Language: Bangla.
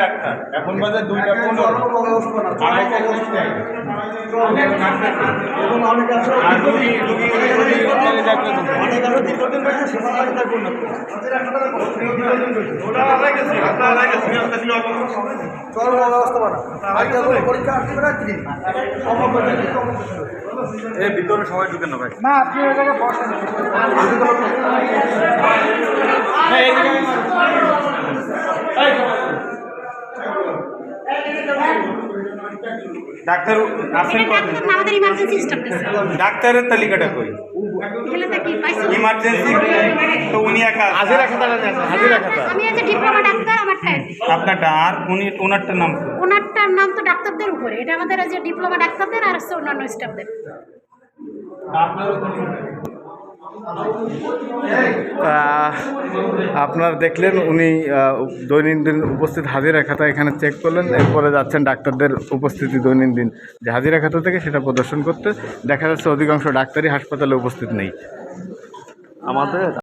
ডাক্তার। এখন বাজে দুইটা পনেরো। আড়াইটা আর রুগী রুগী ভিতরে সবাই ঢুকে না ভাই। না আপনি ওই জায়গায় বসেন। ডাক্তার আসেন কখন আমাদের ইমার্জেন্সি স্টাফ ডাক্তারের তালিকাটা কই? ইমার্জেন্সি তো উনি একা আছে। হাজিরা খাতা হাজিরা আমি আজ ডিপ্লোমা ডাক্তার আমার টাইম আপনারটা আর উনি ওনারটার নাম ওনারটার নাম তো ডাক্তারদের উপরে। এটা আমাদের যে ডিপ্লোমা ডাক্তারদের আর হচ্ছে অন্যান্য স্টাফদের আহ, আপনারা দেখলেন উনি দৈনন্দিন উপস্থিত হাজিরা খাতা এখানে চেক করলেন, এরপরে যাচ্ছেন ডাক্তারদের উপস্থিতি দৈনন্দিন যে হাজিরা খাতা থেকে সেটা প্রদর্শন করতে। দেখা যাচ্ছে অধিকাংশ ডাক্তারই হাসপাতালে উপস্থিত নেই। আমাদের